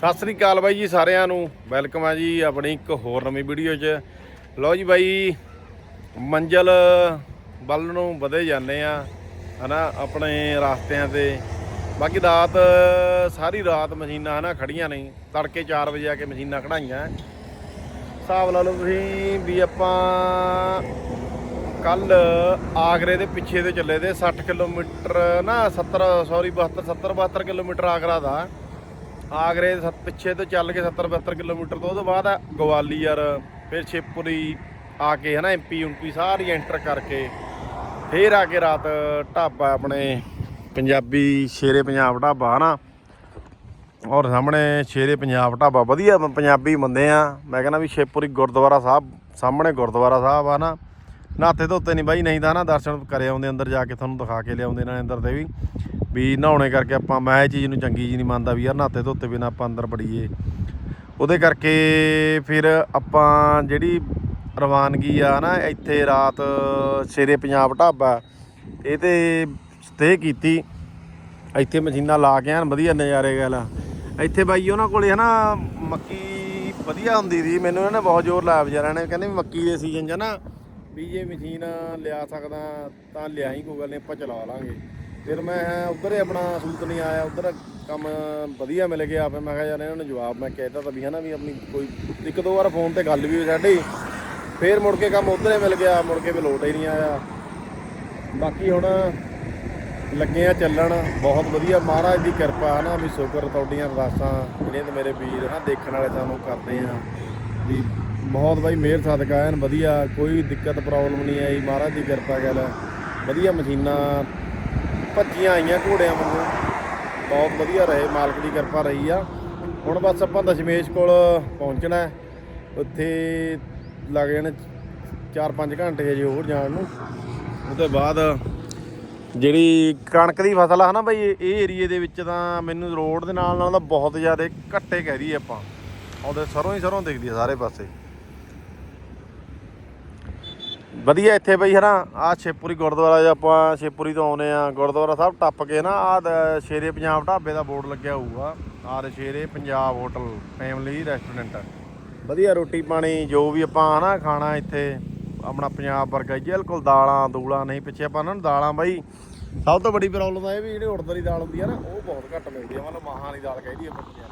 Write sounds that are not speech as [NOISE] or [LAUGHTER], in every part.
ਸਤਿ ਸ੍ਰੀ ਅਕਾਲ ਬਾਈ ਜੀ ਸਾਰਿਆਂ ਨੂੰ। ਵੈਲਕਮ ਆ ਜੀ ਆਪਣੀ ਇੱਕ ਹੋਰ ਨਵੀਂ ਵੀਡੀਓ 'ਚ। ਲਓ ਜੀ ਬਾਈ, ਮੰਜ਼ਲ ਵੱਲ ਨੂੰ ਵਧੇ ਜਾਂਦੇ ਆ, ਹਨਾ, ਆਪਣੇ ਰਸਤਿਆਂ ਤੇ। ਬਾਕੀ ਰਾਤ, ਸਾਰੀ ਰਾਤ ਮਸ਼ੀਨਾਂ, ਹਨਾ ਖੜੀਆਂ ਨਹੀਂ ਤੜਕੇ 4 ਵਜੇ ਆ ਕੇ ਮਸ਼ੀਨਾਂ ਖੜਾਈਆਂ ਹਿਸਾਬ ਲਾ ਲਓ ਤੁਸੀਂ ਵੀ ਆਪਾਂ ਕੱਲ ਆਗਰੇ ਦੇ ਪਿੱਛੇ ਤੇ ਚੱਲੇ ਤੇ 60 ਕਿਲੋਮੀਟਰ, ਨਾ 70 ਸੌਰੀ 72 70 72 ਕਿਲੋਮੀਟਰ ਆਗਰਾ ਦਾ। ਆਗਰੇ ਦੇ ਪਿੱਛੇ ਤੋਂ ਚੱਲ ਕੇ 70 72 ਕਿਲੋਮੀਟਰ ਤੋਂ, ਉਹਦੇ ਬਾਅਦ ਗਵਾਲੀਅਰ ਫਿਰ ਸ਼ਿਵਪੁਰੀ ਆ ਕੇ ਹਨਾ ਐਮਪੀ ਉਂਪੀ ਸਾਰੀ ਐਂਟਰ ਕਰਕੇ, ਫਿਰ ਆ ਕੇ ਰਾਤ ਢਾਬਾ ਆਪਣੇ ਪੰਜਾਬੀ ਸ਼ੇਰੇ ਪੰਜਾਬ ਢਾਬਾ ਹਨਾ। ਔਰ ਸਾਹਮਣੇ ਸ਼ੇਰੇ ਪੰਜਾਬ ਢਾਬਾ, ਵਧੀਆ ਪੰਜਾਬੀ ਬੰਦੇ ਆ। ਮੈਂ ਕਹਿੰਦਾ ਵੀ ਸ਼ੇਪੁਰੀ ਗੁਰਦੁਆਰਾ ਸਾਹਿਬ, ਸਾਹਮਣੇ ਗੁਰਦੁਆਰਾ ਸਾਹਿਬ ਆ ਨਾ। ਨਹਾਤੇ ਧੋਤੇ ਨਹੀਂ ਬਾਈ, ਨਹੀਂ ਤਾਂ ਨਾ ਦਰਸ਼ਨ ਕਰੇ ਆਉਂਦੇ ਅੰਦਰ ਜਾ ਕੇ, ਤੁਹਾਨੂੰ ਦਿਖਾ ਕੇ ਲਿਆਉਂਦੇ ਨੇ ਅੰਦਰ ਦੇ ਵੀ। ਵੀ ਨਹਾਉਣੇ ਕਰਕੇ ਆਪਾਂ, ਮੈਂ ਇਹ ਚੀਜ਼ ਨੂੰ ਚੰਗੀ ਜੀ ਨਹੀਂ ਮੰਨਦਾ ਵੀ ਯਾਰ ਨਹਾਤੇ ਧੋਤੇ ਬਿਨਾ ਆਪਾਂ ਅੰਦਰ ਬੜੀਏ ਉਹਦੇ ਕਰਕੇ ਫਿਰ ਆਪਾਂ ਜਿਹੜੀ ਰਵਾਨਗੀ ਆ ਨਾ, ਇੱਥੇ ਰਾਤ ਸ਼ੇਰੇ ਪੰਜਾਬ ਢਾਬਾ, ਇਹ ਤੇ ਸਟੇ ਕੀਤੀ। ਇੱਥੇ ਮਸ਼ੀਨਾਂ ਲਾ ਕੇ ਐਨ ਵਧੀਆ ਨਜ਼ਾਰੇ ਗੱਲ ਆ। ਇੱਥੇ ਬਾਈ ਉਹਨਾਂ ਕੋਲੇ ਹਨਾ, ਮੱਕੀ ਵਧੀਆ ਹੁੰਦੀ ਸੀ। ਮੈਨੂੰ ਇਹਨਾਂ ਨੇ ਬਹੁਤ ਜ਼ੋਰ ਲਾਇਆ ਵਿਚਾਰਿਆਂ ਨੇ। ਕਹਿੰਦੇ ਵੀ ਮੱਕੀ ਦੇ ਸੀਜ਼ਨ 'ਚ ਨਾ ਵੀ ਜੇ ਮਸ਼ੀਨ ਲਿਆ ਸਕਦਾ ਤਾਂ ਲਿਆਈ, ਕੋਈ ਗੱਲ ਨਹੀਂ, ਆਪਾਂ ਚਲਾ ਲਾਂਗੇ। ਫਿਰ ਮੈਂ ਉੱਧਰ ਹੀ ਆਪਣਾ ਸੂਤ ਨਹੀਂ ਆਇਆ, ਉੱਧਰ ਕੰਮ ਵਧੀਆ ਮਿਲ ਗਿਆ। ਫਿਰ ਮੈਂ ਕਿਹਾ ਯਾਰ ਇਹਨਾਂ ਨੂੰ ਜਵਾਬ ਮੈਂ ਕਹਿਤਾ ਤਾਂ ਵੀ ਹਨਾ ਵੀ ਆਪਣੀ ਕੋਈ ਇੱਕ ਦੋ ਵਾਰ ਫੋਨ ਤੇ ਗੱਲ ਵੀ ਹੋਈ ਸਾਡੀ। ਫਿਰ ਮੁੜ ਕੇ ਕੰਮ ਉੱਧਰ ਹੀ ਮਿਲ ਗਿਆ, ਮੁੜ ਕੇ ਵੀ ਲੋਟ ਹੀ ਨਹੀਂ ਆਇਆ। ਬਾਕੀ ਹੁਣ ਲੱਗੇ ਆ ਚੱਲਣ, ਬਹੁਤ ਵਧੀਆ। ਮਹਾਰਾਜ ਦੀ ਕਿਰਪਾ ਹੈ ਨਾ ਵੀ ਸ਼ੁਕਰ ਤੁਹਾਡੀਆਂ ਅਰਦਾਸਾਂ ਜਿਹੜੀਆਂ ਤੇ ਮੇਰੇ ਵੀਰ ਨਾ ਦੇਖਣ ਵਾਲੇ ਸਾਨੂੰ ਕਰਦੇ ਆ। ਵੀ ਬਹੁਤ ਬਾਈ, ਮਿਹਰ ਸਦਕਾ ਐਨ ਵਧੀਆ, ਕੋਈ ਦਿੱਕਤ ਪ੍ਰੋਬਲਮ ਨਹੀਂ ਆਈ। ਮਹਾਰਾਜ ਦੀ ਕਿਰਪਾ ਗੱਲ ਵਧੀਆ ਮਸ਼ੀਨਾਂ ਭੱਜੀਆਂ ਆਈਆਂ ਘੋੜਿਆਂ ਵਾਂਗੂ ਬਹੁਤ ਵਧੀਆ ਰਹੇ, ਮਾਲਕ ਦੀ ਕਿਰਪਾ ਰਹੀ ਆ। ਹੁਣ ਬਸ ਆਪਾਂ ਦਸ਼ਮੇਸ਼ ਕੋਲ ਪਹੁੰਚਣਾ ਉੱਥੇ ਲੱਗ ਜਾਣੇ 4-5 ਘੰਟੇ ਹਜੇ ਹੋਰ ਜਾਣ ਨੂੰ। ਉਹਦੇ ਬਾਅਦ ਜਿਹੜੀ ਕਣਕ ਦੀ ਫਸਲ ਆ ਨਾ ਬਈ, ਇਹ ਏਰੀਏ ਦੇ ਵਿੱਚ ਤਾਂ ਮੈਨੂੰ ਰੋਡ ਦੇ ਨਾਲ ਨਾਲ ਤਾਂ ਬਹੁਤ ਜ਼ਿਆਦਾ ਘੱਟੇ ਕਹਿ ਦਈਏ ਆਪਾਂ। ਉਹਦੇ ਸਰੋਂ ਹੀ ਸਰੋਂ ਦਿਖਦੀ ਆ ਸਾਰੇ ਪਾਸੇ। ਵਧੀਆ ਇੱਥੇ ਬਈ ਹਨਾ ਆ ਛੇਪੂਰੀ ਗੁਰਦੁਆਰਾ ਜੇ ਆਪਾਂ ਛੇਪੂਰੀ ਤੋਂ ਆਉਨੇ ਆ ਗੁਰਦੁਆਰਾ ਸਾਹਿਬ ਟੱਪ ਕੇ ਨਾ ਆ ਸ਼ੇਰੇ ਪੰਜਾਬ ਢਾਬੇ ਦਾ ਬੋਰਡ ਲੱਗਿਆ ਹੋਊਗਾ। R Shere Punjab hotel family restaurant. ਵਧੀਆ ਰੋਟੀ ਪਾਣੀ ਜੋ ਵੀ ਆਪਾਂ ਹਨਾ ਖਾਣਾ ਇੱਥੇ ਆਪਣਾ ਪੰਜਾਬ ਵਰਗਾ ਹੀ, ਬਿਲਕੁਲ ਦਾਲਾਂ ਦੂਲਾਂ ਨਹੀਂ ਪਿੱਛੇ ਆਪਾਂ ਉਹਨਾਂ ਨੂੰ ਦਾਲਾਂ ਬਾਈ ਸਭ ਤੋਂ ਵੱਡੀ ਪ੍ਰੋਬਲਮ ਆ ਇਹ ਵੀ ਜਿਹੜੀ ਉੜਦ ਦੀ ਦਾਲ ਹੁੰਦੀ ਆ ਨਾ ਉਹ ਬਹੁਤ ਘੱਟ ਮਿਲਦੀ ਆ ਮਤਲਬ ਮਾਹਾਂ ਦੀ ਦਾਲ ਕਹਿੰਦੀ ਆ ਬੱਚਿਆਂ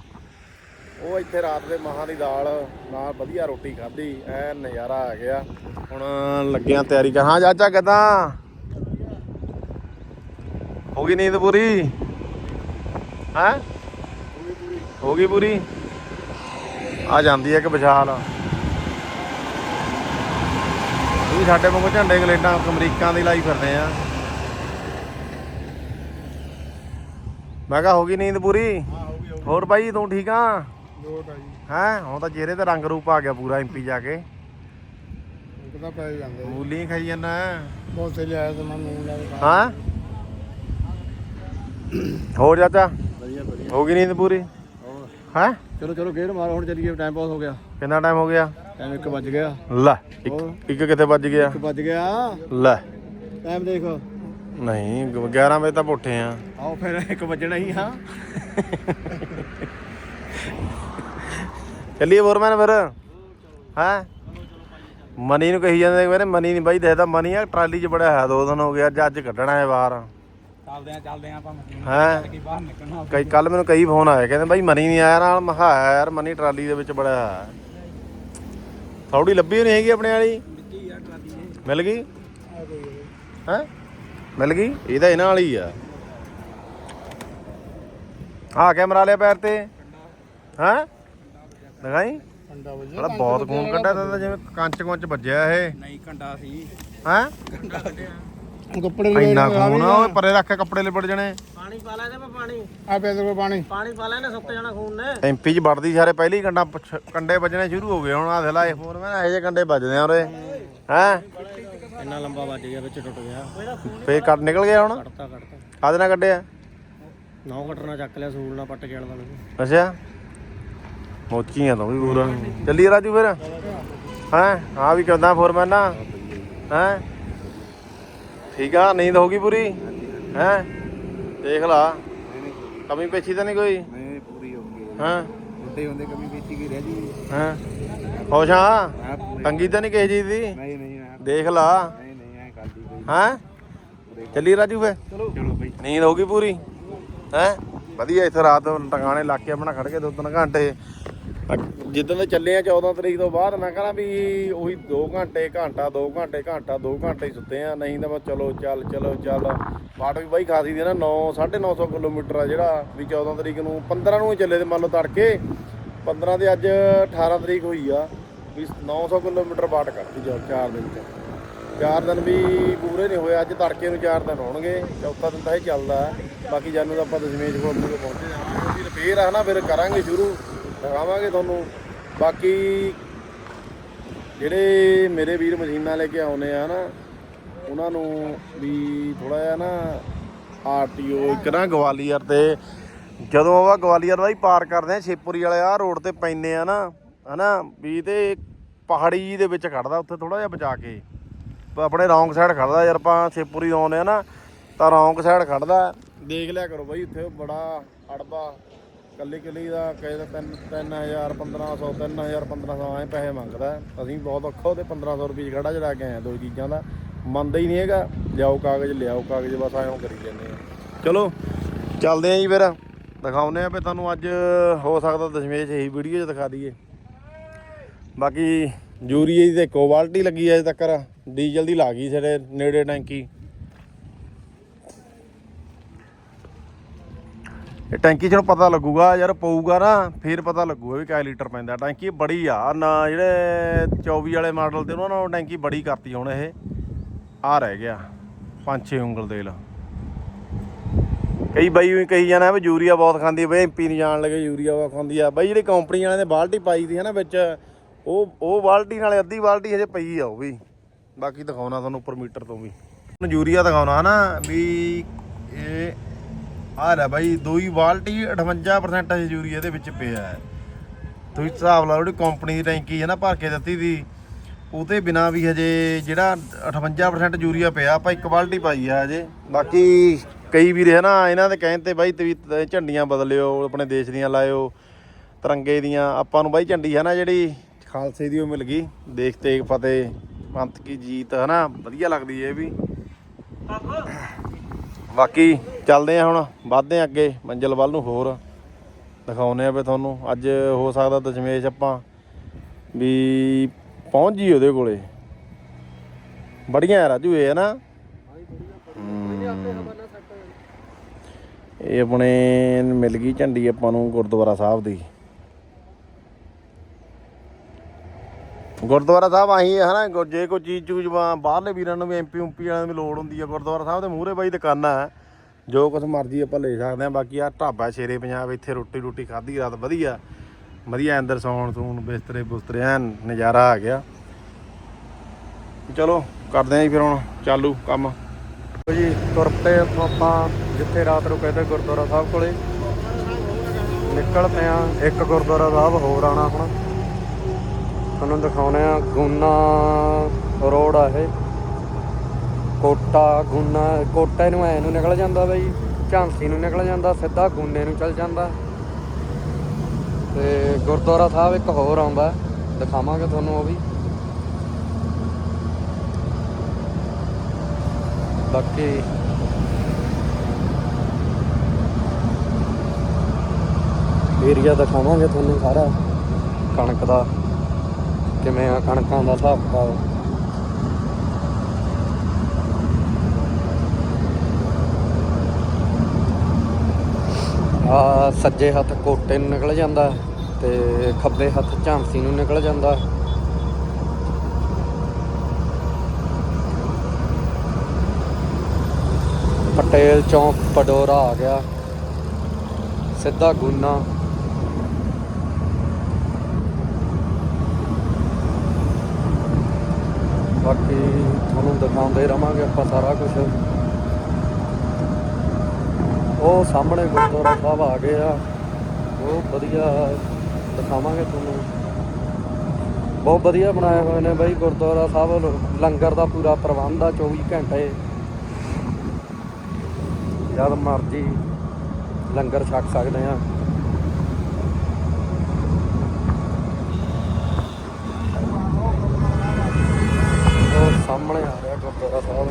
ਉਹ ਇੱਥੇ ਰਾਤ ਦੇ ਮਾਹਾਂ ਦੀ ਦਾਲ ਨਾਲ ਵਧੀਆ ਰੋਟੀ ਖਾਧੀ ਐ ਨਜ਼ਾਰਾ ਆ ਗਿਆ। ਹੁਣ ਲੱਗਿਆ ਤਿਆਰੀ ਕਰ ਹਾਂ ਚਾਚਾ ਕਿਦਾਂ? ਹੋ ਗਈ ਨੀਂਦ ਪੂਰੀ? ਹੈ? ਹੋ ਗਈ ਪੂਰੀ? ਆ ਜਾਂਦੀ ਹੈ ਕਿ ਵਿਸ਼ਾਲ। ਵੀ ਸਾਡੇ ਵਾਂਗੂ ਝੰਡੇ ਇੰਗਲੈਂਡਾਂ ਅਮਰੀਕਾਂ ਦੀ ਲਾਈ ਫਿਰਦੇ ਆ। ਮੈਂ ਕਿਹਾ ਹੋ ਗਈ ਨੀਂਦ ਪੂਰੀ? ਹਾਂ ਹੋ ਗਈ ਹੋ ਹੋਰ ਬਾਈ ਤੂੰ ਠੀਕ ਆ? ਲੋਟ ਆ ਜੀ। ਹੈਂ ਹੁਣ ਤਾਂ ਚਿਹਰੇ ਤੇ ਰੰਗ ਰੂਪ ਆ ਗਿਆ ਪੂਰਾ ਐਮਪੀ ਜਾ ਕੇ। ਇੱਕ ਤਾਂ ਪੈ ਜਾਂਦੇ ਮੂਲੀ ਖਾਈ ਜਾਂਦਾ। ਬਹੁਤ ਸੇ ਲਿਆਇਆ ਤਾਂ ਮੈਂ ਮੂੰਹ ਲਾ ਕੇ ਖਾ ਹਾਂ? ਹੋਰ ਚਾਚਾ? ਵਧੀਆ ਵਧੀਆ। ਹੋ ਗਈ ਨੀਂਦ ਪੂਰੀ? ਹੋਰ। ਹੈਂ? ਚਲੋ ਚਲੋ ਗੇੜ ਮਾਰੋ ਹੁਣ ਚੱਲੀਏ ਟਾਈਮ ਪਾਸ ਹੋ ਗਿਆ। ਕਿੰਨਾ ਟਾਈਮ ਹੋ ਗਿਆ? ਟਾਈਮ 1 ਵੱਜ ਗਿਆ। ਲੈ? ਇੱਕ ਇੱਕ ਕਿੱਥੇ ਵੱਜ ਗਿਆ? 1 ਵੱਜ ਗਿਆ। ਲੈ। ਟਾਈਮ ਦੇਖ। ਨਹੀਂ 11 ਵਜੇ ਤਾਂ ਉੱਠੇ ਆ। ਆਓ ਫਿਰ 1 ਵੱਜਣਾ ਹੀ ਹਾਂ [LAUGHS] ਚੱਲੀਏ ਫੋਰਮੈਨ ਫਿਰ। ਹੈਂ? ਮਨੀ ਨੂੰ ਕਹੀ ਜਾਂਦੇ ਮੇਰੇ ਮਨੀ ਨਹੀਂ ਬਾਈ ਦੇਖਦਾ ਮਨੀ ਆ ਟਰਾਲੀ 'ਚ ਬੜਿਆ ਹੈ ਦੋ ਦਿਨ ਹੋ ਗਏ ਅੱਜ ਅੱਜ ਕੱਢਣਾ ਹੈ ਬਾਹਰ ਚੱਲਦੇ ਆ ਚੱਲਦੇ ਆ ਆਪਾਂ ਹੈਂ? ਕੀ ਬਾਹਰ ਨਿਕਲਣਾ ਕਈ ਕੱਲ ਮੈਨੂੰ ਕਈ ਫੋਨ ਆਏ ਕਹਿੰਦੇ ਬਾਈ ਮਨੀ ਨਹੀਂ ਆਇਆ ਨਾਲ ਮੈਂ ਕਿਹਾ ਆਇਆ ਯਾਰ ਮਨੀ ਟਰਾਲੀ ਦੇ ਵਿੱਚ ਬੜਿਆ ਹੈ। ਥੋੜੀ ਲੱਭੀ ਨਹੀਂ ਹੈਗੀ ਆਪਣੇ ਵਾਲੀ। ਮਿਲ ਗਈ? ਹੈ? ਮਿਲ ਗਈ? ਇਹ ਤਾਂ ਇਹਨਾਂ ਵਾਲੀ ਆ। ਆ ਕੈਮਰਾ ਲਿਆ ਪੈਰ ਤੇ। ਹੈ? ਦਿਖਾਈ ਕੰਡਾ ਵਜੇ ਬੜਾ ਬਹੁਤ ਖੂਨ ਕੱਢਿਆ ਤਾਂ ਜਿਵੇਂ ਕੰਚ ਕੰਚ ਵੱਜਿਆ ਇਹ। ਨਹੀਂ ਕੰਡਾ ਸੀ। ਹੈ? ਕੱਪੜੇ ਇੰਨਾ ਖੂਨ ਆ ਓਏ ਪਰੇ ਰੱਖ ਕੇ ਕੱਪੜੇ ਲਿਪੜ ਜਣੇ। ਪਾਣੀ ਪਾ ਲੈ ਤੇ ਮੈਂ ਪਾਣੀ। ਆ ਪੈਸੇ ਕੋਲ ਪਾਣੀ। ਪਾਣੀ ਪਾ ਲੈ ਨੇ ਸੁੱਕ ਜਾਣਾ ਖੂਨ ਨੇ। ਐਮਪੀ ਚ ਵੜਦੀ ਸਾਰੇ ਪਹਿਲੇ ਹੀ ਕੰਡਾ ਕੰਡੇ ਵੱਜਣੇ ਸ਼ੁਰੂ ਹੋ ਗਏ ਹੁਣ ਆ ਦੇ ਲਾ ਫੋਨ ਮੈਂ ਇਹੋ ਜਿਹੇ ਕੰਡੇ ਵੱਜਦੇ ਆ ਉਰੇ। ਹੈ? ਇੰਨਾ ਲੰਬਾ ਵੱਜ ਗਿਆ ਵਿੱਚ ਟੁੱਟ ਗਿਆ। ਫੇਰ ਕੱਟ ਨਿਕਲ ਗਿਆ ਹੁਣ? ਕੱਟਤਾ ਕੱਟਤਾ। ਕਾਹਦੇ ਨਾਲ ਕੱਢਿਆ? ਨੌ ਕਟਣਾ ਚੱਕ ਲਿਆ ਸੂਲ ਨਾਲ ਪੱਟ ਕੇ ਵਾਲਾ ਨੂੰ। ਅੱਛਾ। ਮੋਚੀਆਂ ਤਾਂ ਵੀ ਪੂਰਾ। ਚੱਲੀਏ ਰਾਜੂ ਫਿਰ। ਹੈ ਆ ਵੀ ਕਿਦਾਂ ਫੋਰਮੈਨ ਹੈ। ਠੀਕ ਆ ਨੀਂਦ ਹੋ ਗਈ ਪੂਰੀ? ਹੈ। ਦੇਖ ਲਾ। ਕਮੀ ਪੇਛੀ ਤਾਂ ਨਹੀਂ ਕੋਈ? ਨਹੀਂ ਪੂਰੀ ਹੋ ਗਈ। ਹਾਂ। ਹੁੰਦੇ ਕਮੀ ਰਹਿ ਜੀ ਹਾਂ। ਖੁਸ਼ ਤੰਗੀ ਤਾਂ ਨਹੀਂ ਕਿਸੇ ਚੀਜ਼ ਦੀ? ਨਹੀਂ ਨਹੀਂ ਦੇਖ ਲਾ। ਨਹੀਂ ਨਹੀਂ ਐ ਕਰਦੀ ਕੋਈ ਹਾਂ। ਚੱਲੀ ਰਾਜੂ ਫੇ ਚਲੋ। ਚਲੋ ਬਈ। ਨੀਂਦ ਹੋ ਗਈ ਪੂਰੀ। ਹੈ। ਵਧੀਆ ਇੱਥੇ ਰਾਤ ਟਿਕਾਣੇ ਲਾ ਕੇ ਆਪਣਾ ਖੜ ਕੇ ਦੋ ਤਿੰਨ ਘੰਟੇ। ਜਿੱਦਾਂ ਦੇ ਚੱਲੇ ਆ 14 ਤਰੀਕ ਤੋਂ ਬਾਅਦ, ਮੈਂ ਕਹਿੰਦਾ ਵੀ ਉਹੀ 2 ਘੰਟੇ, ਘੰਟਾ 2 ਘੰਟੇ, ਘੰਟਾ 2 ਘੰਟੇ ਹੀ ਸੁੱਤੇ ਆ। ਨਹੀਂ ਤਾਂ ਬਸ ਚਲੋ, ਚੱਲ ਚਲੋ, ਚੱਲ। ਵਾਟ ਵੀ ਬਾਈ ਖਾਸੀ ਦੀ ਨਾ 9 950 ਕਿਲੋਮੀਟਰ ਆ ਜਿਹੜਾ ਵੀ 14 ਤਰੀਕ ਨੂੰ 15 ਨੂੰ ਹੀ ਚੱਲੇ ਤੇ ਮੰਨ ਲਓ ਤੜਕੇ। 15 ਦੇ ਅੱਜ 18 ਤਰੀਕ ਹੋਈ ਆ, ਵੀ 900 ਕਿਲੋਮੀਟਰ ਵਾਟ ਕਰਤੀ ਜਾ 4 ਦਿਨ ਚ। ਚਾਰ ਦਿਨ ਵੀ ਪੂਰੇ ਨਹੀਂ ਹੋਏ, ਅੱਜ ਤੜਕੇ ਨੂੰ ਚਾਰ ਦਿਨ ਹੋਣਗੇ, ਚੌਥਾ ਦਿਨ ਤਾਂ ਇਹ ਚੱਲਦਾ। ਬਾਕੀ ਜਾਨੂੰ ਤਾਂ ਆਪਾਂ ਦਸ਼ਮੇਸ਼ ਕੋਲ ਪਹੁੰਚੇ ਜਾਵਾਂਗੇ ਫਿਰ ਫੇਰ ਆ ਨਾ, ਫਿਰ ਕਰਾਂਗੇ ਸ਼ੁਰੂ। ਦਿਖਾਵਾਂਗੇ ਤੁਹਾਨੂੰ। ਬਾਕੀ ਜਿਹੜੇ ਮੇਰੇ ਵੀਰ ਮਸ਼ੀਨਾਂ ਲੈ ਕੇ ਆਉਨੇ ਆ ਨਾ, ਉਹਨਾਂ ਨੂੰ ਵੀ ਥੋੜਾ ਜਿਹਾ ਨਾ ਆਰਟੀਓ ਇੱਕ ਨਾ ਗਵਾਲੀਅਰ ਤੇ, ਜਦੋਂ ਆਪਾਂ ਗਵਾਲੀਅਰ ਦਾ ਹੀ ਪਾਰ ਕਰਦੇ ਆ, ਛੇਪੁਰੀ ਵਾਲੇ ਆ ਰੋਡ ਤੇ ਪੈਨੇ ਆ ਨਾ, ਹਨਾ, ਵੀ ਤੇ ਪਹਾੜੀ ਦੇ ਵਿੱਚ ਖੜਦਾ ਉੱਥੇ ਥੋੜਾ ਜਿਹਾ ਬਚਾ ਕੇ। ਆਪਣੇ ਰੌਂਗ ਸਾਈਡ ਖੜਦਾ ਯਾਰ, ਆਪਾਂ ਛੇਪੁਰੀ ਆਉਂਦੇ ਆ ਨਾ, ਤਾਂ ਰੌਂਗ ਸਾਈਡ ਖੜਦਾ। ਦੇਖ ਲਿਆ ਕਰੋ ਬਾਈ, ਉੱਥੇ ਬੜਾ ਅੜਬਾ ਕੱਲੀ ਕੱਲੀ ਦਾ ਕਹੇ ਦਾ 3 3000 1500 3000 1500 ਐ ਪੈਸੇ ਮੰਗਦਾ। ਅਸੀਂ ਬਹੁਤ ਔਖਾ ਉਹਦੇ 1500 ਰੁਪਏ ਖੜਾ ਚੜਾ ਕੇ ਆਏ ਦੋ ਚੀਜ਼ਾਂ ਦਾ। ਮੰਨਦਾ ਹੀ ਨਹੀਂ ਹੈਗਾ, ਲਿਆਓ ਕਾਗਜ਼ ਲਿਆਓ ਕਾਗਜ਼, ਬਸ ਐਂ ਕਰੀ ਜਾਂਦੇ ਆ। ਚਲੋ, ਚੱਲਦੇ ਆਂ ਜੀ ਫਿਰ। ਦਿਖਾਉਂਦੇ ਆ ਵੀ ਤੁਹਾਨੂੰ ਅੱਜ ਹੋ ਸਕਦਾ ਦਸ਼ਮੇਸ਼ ਇਹੀ ਵੀਡੀਓ 'ਚ ਦਿਖਾ ਦਈਏ। ਬਾਕੀ ਯੂਰੀਏ ਦੀ ਤੇ ਕੋਵਾਲਟੀ ਲੱਗੀ ਅਜੇ ਤੱਕ। ਡੀਜ਼ਲ ਦੀ ਲਾ ਗਈ ਸਾਡੇ ਨੇੜੇ ਟੈਂਕੀ। ਇਹ ਟੈਂਕੀ ਚੋਂ ਪਤਾ ਲੱਗੂਗਾ, ਯਾਰ ਪਊਗਾ ਨਾ, ਫੇਰ ਪਤਾ ਲੱਗੂਗਾ ਵੀ ਕਿੰਨੇ ਲੀਟਰ ਪੈਂਦਾ। ਟੈਂਕੀ ਬੜੀ ਆ ਨਾ ਜਿਹੜੇ 24 ਵਾਲੇ ਮਾਡਲ ਤੇ ਉਹਨਾਂ ਨਾਲੋਂ ਟੈਂਕੀ ਬੜੀ ਕਰਤੀ ਹੁਣ ਇਹ। ਆ ਰਹਿ ਗਿਆ 5-6 ਉਂਗਲ ਤੇਲ ਕਈ ਬਾਈ ਵੀ ਕਹੀ ਜਾਣਾ ਵੀ ਯੂਰੀਆ ਬਹੁਤ ਖਾਂਦੀ ਹੈ ਬਈ ਐਮਪੀ ਨਹੀਂ ਜਾਣ ਲੱਗੇ, ਯੂਰੀਆ ਬਹੁਤ ਖਾਂਦੀ ਆ। ਬਾਈ ਜਿਹੜੀ ਕੰਪਨੀ ਵਾਲਿਆਂ ਨੇ ਬਾਲਟੀ ਪਾਈ ਦੀ ਹੈ ਨਾ ਵਿੱਚ, ਉਹ ਉਹ ਬਾਲਟੀ ਨਾਲੇ ਅੱਧੀ ਬਾਲਟੀ ਹਜੇ ਪਈ ਆ ਉਹ ਵੀ। ਬਾਕੀ ਦਿਖਾਉਣਾ ਤੁਹਾਨੂੰ ਉੱਪਰ ਮੀਟਰ ਤੋਂ ਵੀ। ਯੂਰੀਆ ਦਿਖਾਉਣਾ ਹਨਾ ਵੀ ਇਹ ਆ ਲੈ ਬਾਈ, ਦੋਈ ਬਾਲਟੀ 58% ਹਜੇ ਯੂਰੀਆ ਦੇ ਵਿੱਚ ਪਿਆ ਹੈ। ਤੁਸੀਂ ਹਿਸਾਬ ਲਾ ਲਓ ਜਿਹੜੀ ਕੰਪਨੀ ਦੀ ਟੈਂਕੀ ਹੈ ਨਾ ਭਰ ਕੇ ਦਿੱਤੀ ਦੀ, ਉਹਦੇ ਬਿਨਾ ਵੀ ਹਜੇ ਜਿਹੜਾ 58% ਯੂਰੀਆ ਪਿਆ, ਆਪਾਂ ਇੱਕ ਬਾਲਟੀ ਪਾਈ ਆ ਹਜੇ। ਬਾਕੀ ਕਈ ਵੀਰ ਹੈ ਨਾ, ਇਹਨਾਂ ਦੇ ਕਹਿਣ ਤੇ ਬਾਈ ਤੁਸੀਂ ਝੰਡੀਆਂ ਬਦਲਿਓ, ਆਪਣੇ ਦੇਸ਼ ਦੀਆਂ ਲਾਇਓ, ਤਿਰੰਗੇ ਦੀਆਂ, ਆਪਾਂ ਨੂੰ ਬਾਈ ਝੰਡੀ ਹੈ ਨਾ ਜਿਹੜੀ ਖਾਲਸੇ ਦੀ ਉਹ ਮਿਲ ਗਈ। ਦੇਖ ਤੇਗ ਫਤਿਹ, ਪੰਥ ਕੀ ਜੀਤ ਹੈ ਨਾ, ਵਧੀਆ ਲੱਗਦੀ ਹੈ ਇਹ ਵੀ। ਬਾਕੀ ਚੱਲਦੇ ਆ ਹੁਣ, ਵੱਧਦੇ ਆ ਅੱਗੇ, ਮੰਜ਼ਿਲ ਵੱਲ ਨੂੰ ਹੋਰ ਦਿਖਾਉਨੇ ਆ ਵੀ ਤੁਹਾਨੂੰ। ਅੱਜ ਹੋ ਸਕਦਾ ਦਸ਼ਮੇਸ਼ ਆਪਾਂ ਵੀ ਪਹੁੰਚ ਜੀ ਉਹਦੇ ਕੋਲੇ। ਬੜੀਆਂ ਰਾਜੂ, ਇਹ ਹੈ ਨਾ? ਇਹ ਆਪਣੇ ਮਿਲ ਗਈ ਝੰਡੀ ਆਪਾਂ ਨੂੰ ਗੁਰਦੁਆਰਾ ਸਾਹਿਬ ਦੀ। ਗੁਰਦੁਆਰਾ ਸਾਹਿਬ ਆਹੀ ਹੈ, ਹਨਾ? ਜੇ ਕੋਈ ਚੀਜ਼ ਚੂਜ ਬਾਹਰਲੇ ਵੀਰਾਂ ਨੂੰ ਵੀ ਐਮਪੀ ਉਂਪੀ ਵਾਲਿਆਂ ਨੂੰ ਵੀ ਲੋੜ ਹੁੰਦੀ ਹੈ ਗੁਰਦੁਆਰਾ ਸਾਹਿਬ ਦੇ ਮੂਹਰੇ ਬਾਈ ਦੁਕਾਨਾਂ। ਹੈ ਜੋ ਕੁਝ ਮਰਜ਼ੀ ਆਪਾਂ ਲੈ ਸਕਦੇ ਹਾਂ, ਬਾਕੀ ਆ ਢਾਬਾ ਸ਼ੇਰੇ ਪੰਜਾਬ, ਇੱਥੇ ਰੋਟੀ ਰੋਟੀ ਖਾਧੀ, ਰਾਤ ਵਧੀਆ। ਵਧੀਆ ਅੰਦਰ ਸੌਣ ਸੂਣ, ਬਿਸਤਰੇ ਬੁਸਤਰੇ ਐਨ, ਨਜ਼ਾਰਾ ਆ ਗਿਆ। ਚਲੋ, ਕਰਦੇ ਆਂ ਜੀ ਫਿਰ ਹੁਣ ਚਾਲੂ ਕੰਮ। ਜੀ, ਤੁਰ ਪਏ ਆਪਾਂ, ਜਿੱਥੇ ਰਾਤ ਨੂੰ ਕਹਿੰਦੇ ਗੁਰਦੁਆਰਾ ਸਾਹਿਬ ਕੋਲੇ। ਨਿਕਲ ਪਏ ਆ, ਇੱਕ ਗੁਰਦੁਆਰਾ ਸਾਹਿਬ, ਹੋਰ ਆਣਾ ਹੁਣ। ਤੁਹਾਨੂੰ ਦਿਖਾਉਣੇ ਆ, ਗੁਨਾ ਰੋਡ ਆ ਇਹ। ਕੋਟਾ ਗੁੰਨਾ, ਕੋਟੇ ਨੂੰ ਐ ਨੂੰ ਨਿਕਲ ਜਾਂਦਾ ਬਈ, ਝਾਂਸੀ ਨੂੰ ਨਿਕਲ ਜਾਂਦਾ, ਸਿੱਧਾ ਗੁੰਨੇ ਨੂੰ ਚੱਲ ਜਾਂਦਾ। ਤੇ ਗੁਰਦੁਆਰਾ ਸਾਹਿਬ ਇੱਕ ਹੋਰ ਆਉਂਦਾ, ਦਿਖਾਵਾਂਗੇ ਤੁਹਾਨੂੰ ਉਹ ਵੀ। ਬਾਕੀ ਏਰੀਆ ਦਿਖਾਵਾਂਗੇ ਤੁਹਾਨੂੰ ਸਾਰਾ, ਕਣਕ ਦਾ, ਕਿਵੇਂ ਆ ਕਣਕਾਂ ਦਾ ਹਿਸਾਬ ਕਿਤਾਬ। ਆ ਸੱਜੇ ਹੱਥ ਕੋਟੇ ਨੂੰ ਨਿਕਲ ਜਾਂਦਾ ਤੇ ਖੱਬੇ ਹੱਥ ਝਾਂਸੀ ਨੂੰ ਨਿਕਲ ਜਾਂਦਾ। ਪਟੇਲ ਚੌਂਕ ਪਡੋਰਾ ਆ ਗਿਆ। ਸਿੱਧਾ ਗੁੰਨਾ। ਬਾਕੀ ਤੁਹਾਨੂੰ ਦਿਖਾਉਂਦੇ ਰਵਾਂਗੇ ਆਪਾਂ ਸਾਰਾ ਕੁਝ ਉਹ ਸਾਹਮਣੇ ਗੁਰਦੁਆਰਾ ਸਾਹਿਬ ਆ ਗਏ ਆ। ਬਹੁਤ ਵਧੀਆ ਦਿਖਾਵਾਂਗੇ ਤੁਹਾਨੂੰ। ਬਹੁਤ ਵਧੀਆ ਬਣਾਏ ਹੋਏ ਨੇ ਬਾਈ ਗੁਰਦੁਆਰਾ ਸਾਹਿਬ। ਲੰਗਰ ਦਾ ਪੂਰਾ ਪ੍ਰਬੰਧ ਆ 24 ਘੰਟੇ। ਜਦ ਮਰਜ਼ੀ ਲੰਗਰ ਛਕ ਸਕਦੇ ਆ। ਉਹ ਸਾਹਮਣੇ ਆ ਰਿਹਾ ਗੁਰਦੁਆਰਾ ਸਾਹਿਬ।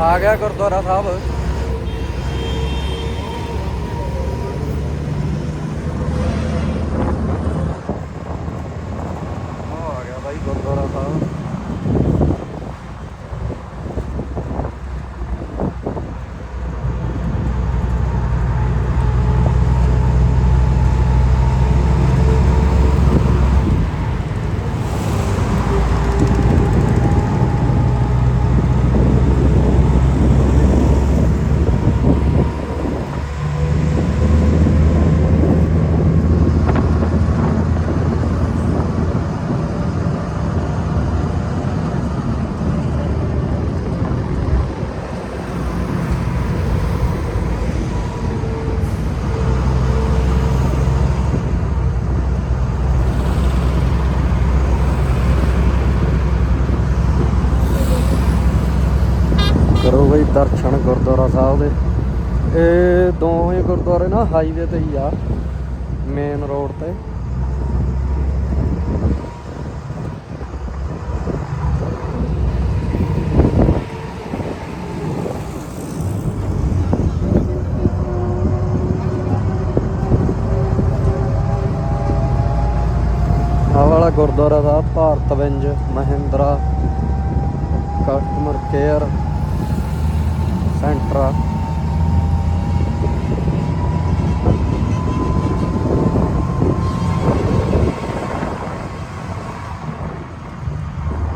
ਆ ਗਿਆ ਗੁਰਦੁਆਰਾ ਸਾਹਿਬ। ਗੁਰਦੁਆਰਾ ਸਾਹਿਬ ਭਾਰਤ ਵਿੰਜ ਮਹਿੰਦਰਾ ਕਸਟਮਰ ਕੇਅਰ ਸੈਂਟਰ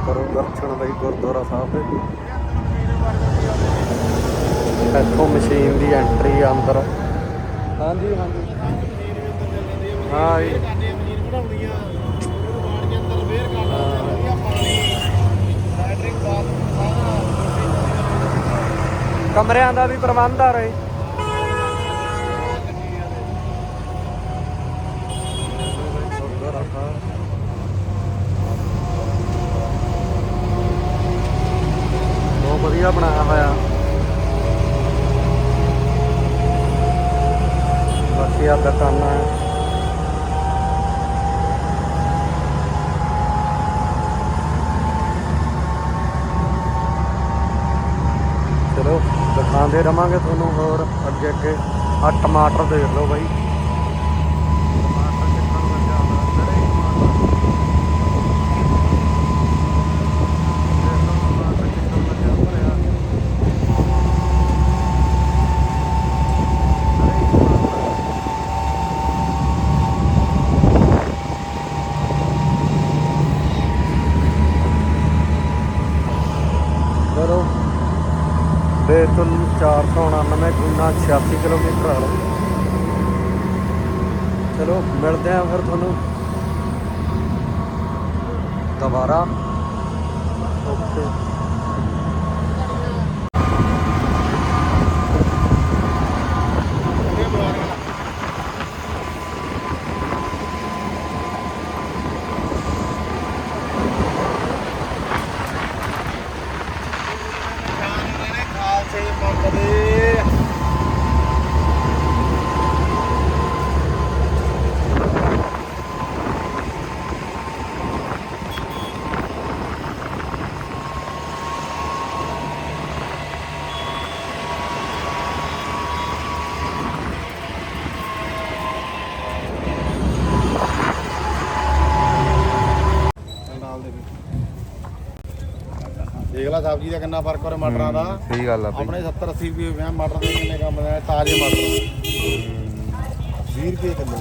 ਕਰੋ ਦਰਸ਼ਨ ਬਈ ਗੁਰਦੁਆਰਾ ਸਾਹਿਬ ਦੇ। ਇੱਥੋਂ ਮਸ਼ੀਨ ਦੀ ਐਂਟਰੀ ਅੰਦਰ। ਹਾਂਜੀ ਹਾਂਜੀ। ਹਾਂ ਜੀ। ਕਮਰਿਆਂ ਦਾ ਵੀ ਪ੍ਰਬੰਧ ਆ ਰਹੇ। ਬਹੁਤ ਵਧੀਆ ਬਣਾਇਆ ਹੋਇਆ। ਬਾਕੀ ਆ ਦੁਕਾਨਾਂ ਹੈ ਚਲੋ ਦਿਖਾਉਂਦੇ ਰਵਾਂਗੇ ਤੁਹਾਨੂੰ ਹੋਰ ਅੱਗੇ ਅੱਗੇ। ਆ ਟਮਾਟਰ ਦੇਖ ਲਓ ਬਾਈ ਟਮਾਟਰ ਕਿੰਨਾ ਵੱਡਾ ਹੋਣਾ ਕਿਹੜੇ ਟਮਾਟਰ ਦੇਖ ਲਓ ਟਮਾਟਰ ਕਿੰਨਾ ਵੱਡਾ ਭਰਿਆ ਹਰੇ ਟਮਾਟਰ ਚਲੋ ਬੇਤੁਲ 499 ਗੁਣਾ 86 ਕਿਲੋਮੀਟਰ ਆ ਚਲੋ ਮਿਲਦੇ ਆ ਫਿਰ ਤੁਹਾਨੂੰ। ਦੁਬਾਰਾ। ਓਕੇ। ਸਬਜ਼ੀ ਦਾ ਕਿੰਨਾ ਫ਼ਰਕ ਹੋ ਮਟਰਾਂ ਦਾ? ਸਹੀ ਗੱਲ ਆ ਬਈ। ਆਪਣੇ 70 80 ਰੁਪਏ ਮਟਰ ਦੇ ਕਿੰਨੇ ਕੰਮ ਦੇ ਤਾਜ਼ੇ ਮਟਰ। 20 ਰੁਪਏ ਕਿਲੋ।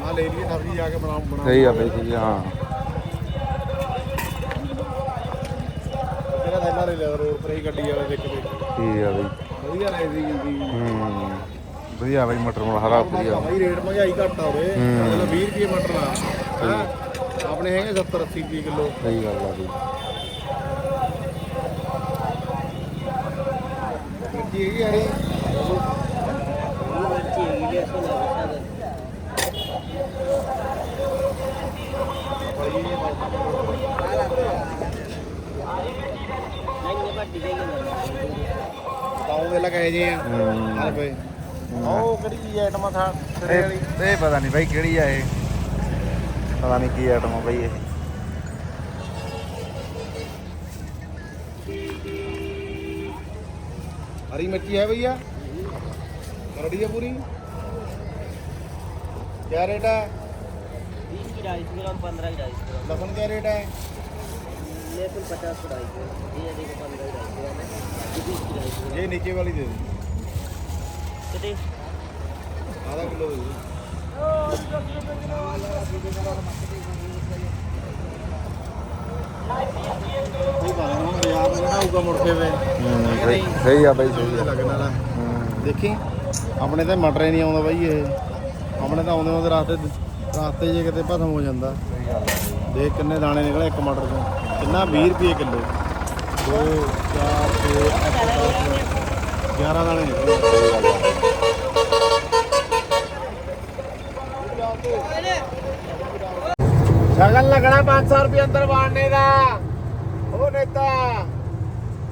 ਨਾ ਲੈ ਲਈ ਸਬਜ਼ੀ ਜਾ ਕੇ ਬਣਾ ਬਣਾ ਸਹੀ ਆ ਬਈ ਸਹੀ ਆ, ਹਾਂ। ਤੇਰਾ ਥੈਲਾ ਲੈ ਲਿਆ ਰੋਡ ਪਰ ਹੀ ਗੱਡੀ ਵਾਲੇ ਦੇਖ ਦੇ ਠੀਕ ਆ ਬਈ। ਵਧੀਆ ਲੈ ਦੀ ਜਿੰਦੀ ਹੂੰ ਵਧੀਆ ਬਈ ਮਟਰ ਮਟਰ ਹਰਾ ਵਧੀਆ। ਭਾਈ ਰੇਟ ਮਹਿੰਗਾਈ ਘੱਟ ਹੂੰ। ਮਤਲਬ 20 ਰੁਪਏ ਮਟਰ ਆ। ਹੈਂ? ਆਪਣੇ ਹੈਗੇ 70 80 ਰੁਪਏ ਕਿਲੋ। ਸਹੀ ਗੱਲ ਆ ਬਈ ਮਿਰਚੀ ਹੈਗੀ ਯਾਰੀ ਤਾਉ ਜੇ ਆ। ਹੂੰ। ਪਏ ਉਹ ਕਿਹੜੀ ਚੀਜ਼ ਆਈਟਮਾਂ ਥਾ ਸਿਰੇ ਵਾਲੀ? ਇਹ ਇਹ ਪਤਾ ਨਹੀਂ ਬਈ ਕਿਹੜੀ ਆ ਇਹ। पता नहीं की आइटम है भाई ये हरी मिर्ची है भैया करड़ी है पूरी क्या रेट है लसन क्या रेट है ये नीचे वाली दे दी आधा किलो दे दी ਸਹੀ ਸਹੀ ਆ ਬਾਈ, ਸਹੀ ਆ। ਲੱਗਣ ਵਾਲਾ ਦੇਖੀ, ਆਪਣੇ ਤਾਂ ਮਟਰ ਹੀ ਨਹੀਂ ਆਉਂਦਾ ਬਾਈ ਇਹ। ਆਪਣੇ ਤਾਂ ਆਉਂਦੇ ਆਉਂਦੇ ਰਾਸਤੇ ਰਾਸਤੇ ਜੇ ਕਿਤੇ ਭਸਮ ਹੋ ਜਾਂਦਾ। ਦੇਖ ਕਿੰਨੇ ਦਾਣੇ ਨਿਕਲੇ ਇੱਕ ਮਟਰ ਤੋਂ ਕਿੰਨਾ 20 ਰੁਪਏ ਕਿਲੋ। 2 4 6 11 ਦਾਣੇ ਨਿਕਲੇ। ਸ਼ਗਨ ਲੱਗਣਾ 500 ਰੁਪਏ ਅੰਦਰ ਵਾੜਨੇ ਦਾ ਉਹ ਨੇਤਾ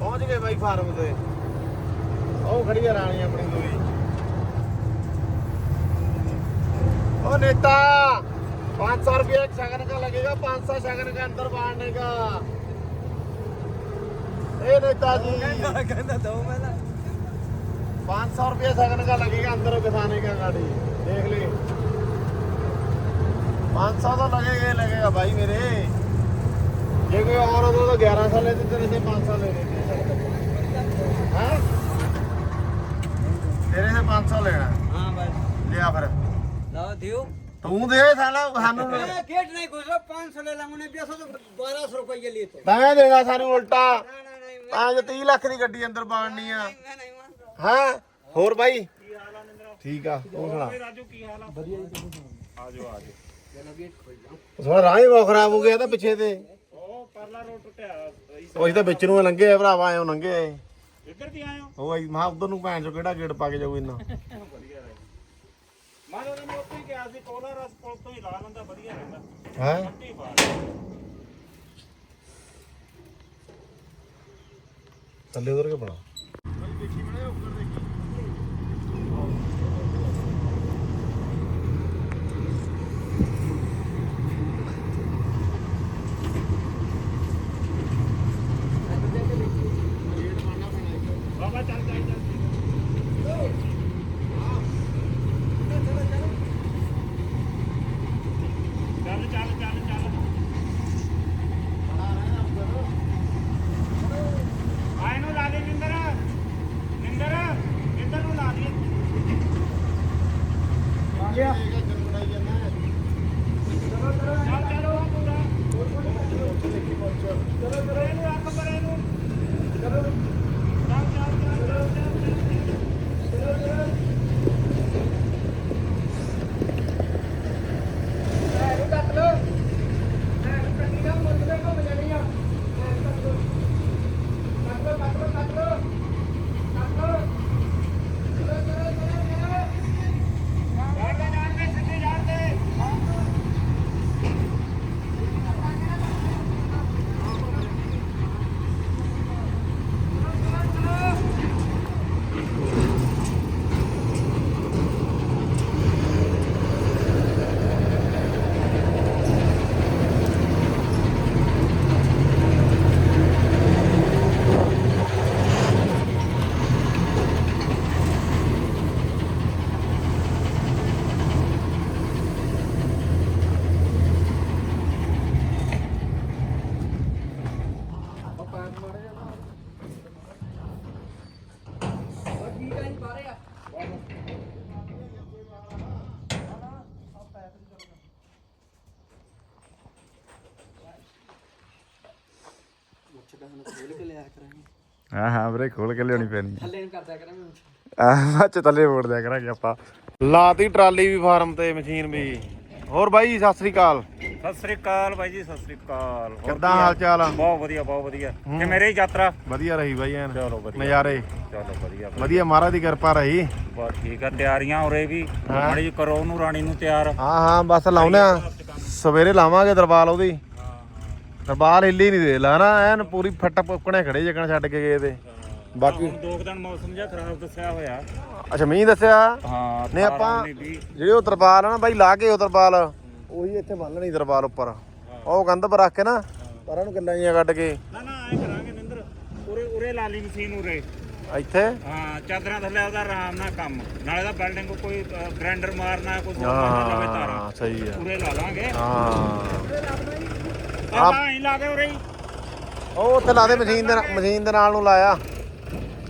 ਪਹੁੰਚ ਗਏ ਬਾਈ ਫਾਰਮ ਤੇ ਉਹ ਖੜੀ ਆ ਰਾਣੀ ਆਪਣੀ ਦੂਰੀ ओ नेता पाँच सौ रुपये एक शगन का लगेगा पाँच सौ शगन का अंदर बांधने का ए नेताजी पाँच सौ रुपये शगन का लगेगा अंदर घुसाने का गाड़ी देख ले पाँच सौ तो लगेगा ही लगेगा भाई मेरे ये कोई और हो तो ग्यारह सौ लेते तेरे से पाँच सौ ले लेते हैं तेरे से पाँच सौ लेना हाँ बस लिया फिर लाओ दियो ਤੂੰ ਦੇ ਸਾਲਾ ਸਾਨੂੰ गेट नहीं घुसो पाँच सौ ले लाऊंगा नहीं बेसो तो बारह सौ रुपये लिए तो ਤੈਂ ਦੇਣਾ ਸਾਨੂੰ ਉਲਟਾ ना ना नहीं ਪੰਜ 30 ਲੱਖ ਦੀ ਗੱਡੀ ਅੰਦਰ ਬਾਣਨੀ ਆ मैं नहीं मानता ਹਾਂ ਹੋਰ ਬਾਈ ਠੀਕ ਆ ਤੂੰ ਸੁਣਾ चलो गेट खोल जाओ ਥੋੜਾ ਰਾਹ ਹੀ ਬਹੁਤ ਖਰਾਬ ਹੋ ਗਿਆ ਤਾਂ ਪਿੱਛੇ ਤੇ। ਉਹ ਪਰਲਾ ਰੋਡ ਟੁੱਟਿਆ ਉਹ ਅਸੀਂ ਤਾਂ ਵਿੱਚ ਨੂੰ ਲੰਘੇ ਆ ਭਰਾਵਾ ਆਇਓ ਲੰਘੇ ਆਏ ਇੱਧਰ ਦੀ ਆਇਓ। ਉਹ ਆਈ ਮਾ ਉਧਰ ਨੂੰ ਭੈਣ ਚੋ ਕਿਹੜਾ ਗੇਟ ਪਾ ਕੇ ਜਾਊ ਇੰਨਾ। ਮੈਂ ਉਹਦੇ ਨੂੰ ਉੱਥੇ ਹੀ ਗਿਆ ਸੀ ਕੋਲਾ ਰਸ ਪੁਲ ਤੋਂ ਹੀ ਲਾ ਲੈਂਦਾ ਵਧੀਆ ਰਹਿੰਦਾ। ਹੈ? ਬਾਤ ਥੱਲੇ ਉਧਰ ਕੇ ਬਣਾ। ਬਾਬਾ ਹਾਂ ਹਾਂ ਵੀਰੇ ਖੋਲ ਕੇ ਲਿਆਉਣੀ ਪੈਣੀ। ਥੱਲੇ ਨੂੰ ਕਰਦਾ ਕਰਾਂਗੇ ਆਹ ਬੱਚ ਥੱਲੇ ਮੋੜ ਦਿਆ ਕਰਾਂਗੇ ਆਪਾਂ। ਲਾਤੀ ਟਰਾਲੀ ਵੀ ਫਾਰਮ ਤੇ ਮਸ਼ੀਨ ਵੀ। ਹੋਰ ਬਾਈ ਸਤਿ ਸ੍ਰੀ ਅਕਾਲ। ਸਤਿ ਸ੍ਰੀ ਅਕਾਲ ਬਾਈ ਜੀ ਸਤਿ ਸ੍ਰੀ ਅਕਾਲ। ਕਿੱਦਾਂ ਹਾਲ ਚਾਲ ਆ? ਬਹੁਤ ਵਧੀਆ ਬਹੁਤ ਵਧੀਆ। ਤੇ ਮੇਰੇ ਯਾਤਰਾ? ਵਧੀਆ ਰਹੀ ਬਾਈ ਐਨ। ਨਜ਼ਾਰੇ। ਚਲੋ ਵਧੀਆ ਵਧੀਆ। ਮਹਾਰਾਜ ਦੀ ਕਿਰਪਾ ਰਹੀ। ਬਸ ਠੀਕ ਆ ਤਿਆਰੀਆਂ ਹੋ ਰਹੀ ਵੀ ਮਾੜੀ ਕਰੋ ਉਹਨੂੰ ਰਾਣੀ ਨੂੰ ਤਿਆਰ। ਹਾਂ ਹਾਂ ਬਸ ਲਾਉਨੇ ਆ। ਸਵੇਰੇ ਲਾਵਾਂਗੇ ਦਰਬਾਰ ਉਹਦੀ। ਦਰਬਾਰ ਹਿੱਲੀ ਨਹੀਂ ਦੇ ਲਾ ਨਾ ਐਨ ਪੂਰੀ ਫੱਟ ਪੁੱਕਣੇ ਖੜੇ ਜਗਣ ਛੱਡ ਕੇ ਗਏ ਤੇ। ਬਾਕੀ ਦੋ ਕੁ ਦਿਨ ਮੌਸਮ ਜਿਹਾ ਖਰਾਬ ਦੱਸਿਆ ਹੋਇਆ। ਅੱਛਾ ਮੀਂਹ ਦੱਸਿਆ? ਹਾਂ ਨਹੀਂ ਆਪਾਂ 18, 19, ਜਿਹੜੀ ਉਹ ਤਰਪਾਲ ਆ ਨਾ ਬਾਈ ਲਾ ਕੇ ਉਹ ਤਰਪਾਲ। ਉਹੀ ਇੱਥੇ ਬੰਨ ਲੈਣੀ ਤਰਪਾਲ ਉੱਪਰ। ਉਹ ਕੰਧ ਪਰ ਰੱਖ ਕੇ ਨਾ ਪਰਾਂ ਨੂੰ ਗੱਲਾਂ ਜੀਆਂ ਕੱਢ ਕੇ। ਨਾ ਨਾ ਐ ਕਰਾਂਗੇ ਨਿੰਦਰ। ਉਰੇ ਉਰੇ ਲਾ ਲਈ ਮਸ਼ੀਨ ਉਰੇ। ਇੱਥੇ? ਹਾਂ ਚਾਦਰਾਂ ਥੱਲੇ ਉਹਦਾ ਆਰਾਮ ਨਾਲ ਕੰਮ। ਨਾਲੇ ਦਾ ਬਿਲਡਿੰਗ ਕੋਈ ਗ੍ਰੈਂਡਰ ਮਾਰਨਾ ਕੋਈ ਸੋਫਾ ਲਵੇ ਤਾਰਾਂ। ਹਾਂ ਸਹੀ ਆ। ਪੂਰੇ ਲਾ ਲਾਂਗੇ। ਹਾਂ। ਆਪਾਂ ਹੀ ਲਾ ਦੇ ਉਰੇ ਹੀ ਉਹ ਉੱਥੇ ਲਾ ਦੇ ਮਸ਼ੀਨ ਦੇ ਮਸ਼ੀਨ ਦੇ ਨਾਲ ਨੂੰ ਲਾਇਆ।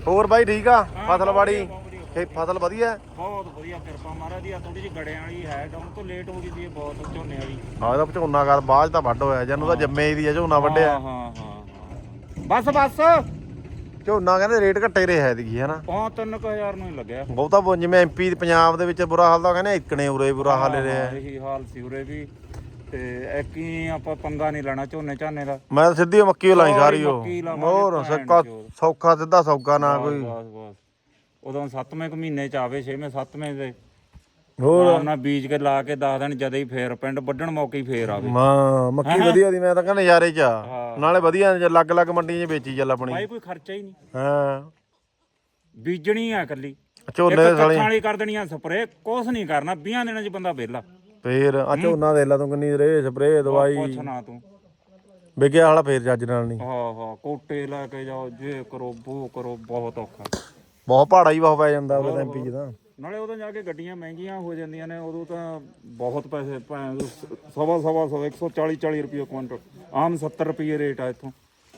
ਹੋਰ ਬਾਈ ਠੀਕ ਆ? ਫਸਲ ਬਾੜੀ ਖੇ ਫਸਲ ਵਧੀਆ? ਬਹੁਤ ਵਧੀਆ ਕਿਰਪਾ ਮਹਾਰਾਜ ਦੀ। ਆ ਥੋੜੀ ਜਿਹੀ ਗੜਿਆਂ ਵਾਲੀ ਹੈ ਡਾਊਨ ਤੋਂ ਲੇਟ ਹੋ ਗਈ ਇਹ ਬਹੁਤ ਝੋਨੇ ਵਾਲੀ। ਆ ਇਹਦਾ ਝੋਨਾ ਕਰ ਬਾਅਦ ਤਾਂ ਵੱਢ ਹੋਇਆ। ਜਨੂੰ ਤਾਂ ਜੰਮੇ ਹੀ ਦੀ ਆ ਝੋਨਾ ਵੱਢਿਆ। ਹਾਂ ਹਾਂ ਹਾਂ। ਬਸ ਬਸ। ਝੋਨਾ ਕਹਿੰਦੇ ਰੇਟ ਘੱਟੇ ਰਿਹਾ ਐਤਕੀ ਹਨਾ। ਪੌਂ 3000 ਨੂੰ ਹੀ ਲੱਗਿਆ। ਬਹੁਤਾ ਬ- ਜਿਵੇਂ ਐਮਪੀ ਪੰਜਾਬ ਦੇ ਵਿੱਚ ਬੁਰਾ ਹਾਲ ਦਾ ਕਹਿੰਦੇ ਇਕਣੇ ਉਰੇ ਬੁਰਾ ਹਾਲ ਹਾਂ, ਰਿਹਾ। ਇਹੀ ਹਾਲ ਸੀ ਉਰੇ ਵੀ। ਤੇ ਹੀ ਆਪਾਂ ਪੰਗਾ ਨਹੀਂ ਲੈਣਾ ਝੋਨੇ ਝਾਨੇ ਦਾ। ਮੈਂ ਤਾਂ ਸਿੱਧੀ ਮੱਕੀ ਓ ਲਾਈ ਸਾਰੀ ਉਹ। ਮੱਕੀ ਲਾਵਾਂਗੇ, ਹੋਰ ਭੈਣ ਸੌਖਾ ਚੋਦ। ਸੌਖਾ ਸਿੱਧਾ ਸੌਖਾ ਨਾ ਕੋਈ। ਬਸ ਬਸ। ਉਦੋਂ 7ਵੇਂ ਕੁ ਮਹੀਨੇ ਚ ਆਵੇ 6ਵੇਂ 7ਵੇਂ ਦੇ। ਹੋਰ? ਨਾਲ ਬੀਜ ਕੇ ਲਾ ਕੇ 10 ਦਿਨ ਜਦੇ ਹੀ ਫੇਰ ਪਿੰਡ ਵੱਢਣ ਮੌਕੇ ਹੀ ਫੇਰ ਆਵੇ ਮਾਂ ਮੱਕੀ ਵਧੀਆ ਦੀ ਮੈਂ ਤਾਂ ਕਹਿੰਦਾ ਨਜ਼ਾਰੇ ਚ ਆ। ਨਾਲੇ ਵਧੀਆ ਜੇ ਅਲੱਗ-ਅਲੱਗ ਮੰਡੀਆਂ 'ਚ ਵੇਚੀ ਚੱਲ ਆਪਣੀ। ਭਾਈ ਕੋਈ ਖਰਚਾ ਹੀ ਨਹੀਂ। ਹਾਂ। ਬੀਜਣੀ ਆ ਇਕੱਲੀ। ਇੱਕ ਝੋਨੇ ਦੇ ਸਾਲੇ। ਵਾਲੀ ਕਰ ਦੇਣੀ ਆ ਸਪਰੇ ਕੁਛ ਨਹੀਂ ਕਰਨਾ 20 ਦਿਨਾਂ ਚ ਬੰਦਾ ਵਿਹਲਾ ਫੇਰ ਆ ਝੋਨਾ ਦੇ ਲਾ ਤੂੰ ਕਿੰਨੀ ਰੇ ਸਪਰੇ ਦਵਾਈ। ਪੁੱਛ ਨਾ ਤੂੰ। ਵਿਗਿਆ ਵਾਲਾ ਫੇਰ ਜੱਜ ਨਾਲ ਨਹੀਂ। ਹਾਂ ਹਾਂ ਕੋਟੇ ਲੈ ਕੇ ਜਾਓ ਜੇ ਕਰੋ ਬੋ ਕਰੋ ਬਹੁਤ ਔਖਾ। ਬਹੁਤ ਪਹਾੜਾ ਹੀ ਬਹੁਤ ਪੈ ਜਾਂਦਾ ਉਹਦੇ ਐਮਪੀ 'ਚ ਤਾਂ। ਨਾਲੇ ਉਦੋਂ ਜਾ ਕੇ ਗੱਡੀਆਂ ਮਹਿੰਗੀਆਂ ਹੋ ਜਾਂਦੀਆਂ ਨੇ ਉਦੋਂ ਤਾਂ ਬਹੁਤ ਪੈਸੇ ਚੋ ਸਵਾ ਸਵਾ ਸੌ 140 40 ਰੁਪਏ ਕੁਇੰਟਲ। ਆਮ 70 ਰੁਪਏ ਰੇਟ ਆ ਇੱਥੋਂ।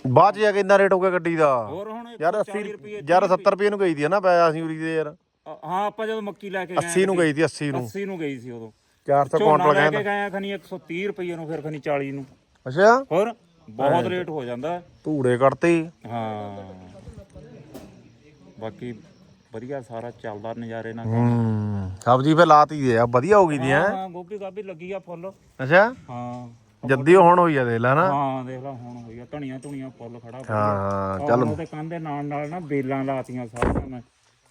ਬਾਅਦ 'ਚ ਜਾ ਕੇ ਇੰਨਾ ਰੇਟ ਹੋ ਗਿਆ ਗੱਡੀ ਦਾ। ਹੋਰ ਹੁਣ ਯਾਰ 140 80 ਰੁਪਏ ਯਾਰ 70 ਰੁਪਏ। ਨੂੰ ਗਈ ਦੀ ਨਾ ਪੈ ਅਸੀਂ ਉਰੀ ਦੇ ਯਾਰ। ਹਾਂ ਆਪਾਂ ਜਦੋਂ ਮੱਕੀ ਲੈ ਕੇ ਗਏ 80 ਨੂੰ ਗਈ ਦੀ 80 ਨੂੰ। 80 ਨੂੰ ਗਈ ਸੀ ਉਦੋਂ। 400 ਝੋਨਾ ਕੁਇੰਟਲ ਕਹਿੰਦਾ। ਕੇ ਗਏ ਖਨੀ 130 ਰੁਪਏ ਨੂੰ ਫਿਰ ਖਨੀ 40 ਨੂੰ। ਅੱਛਾ। ਹੋਰ ਬਹੁਤ ਰੇਟ ਹੋ ਜਾਂਦਾ। ਧੂੜੇ ਕੱਢਤੇ। ਹਾਂ। ਬਾਕੀ ਵਧੀਆ ਸਾਰਾ ਚੱਲਦਾ ਨਜ਼ਾਰੇ ਨਾਲ ਹੂੰ ਸਬਜ਼ੀ ਫੇ ਲਾਤੀ ਦੇ ਆ ਵਧੀਆ ਹੋ ਗਈ ਦੀ ਹੈ? ਹਾਂ ਗੋਭੀ ਗਾਭੀ ਲੱਗੀ ਆ ਫੁੱਲ। ਅੱਛਾ? ਹਾਂ। ਜੱਦੀ ਹੁਣ ਹੋਈ ਆ ਦੇਖ ਲੈ ਨਾ। ਹਾਂ ਦੇਖ ਲੈ ਹੁਣ ਹੋਈ ਆ। ਧਣੀਆਂ ਧੁਣੀਆਂ ਫੁੱਲ ਖੜਾ ਹਾਂ ਚੱਲ। ਉਹਦੇ ਕੰਨ ਦੇ ਨਾਲ ਨਾਲ ਨਾ ਬੇਲਾਂ ਲਾਤੀਆਂ ਸਾਰੀਆਂ ਮੈਂ।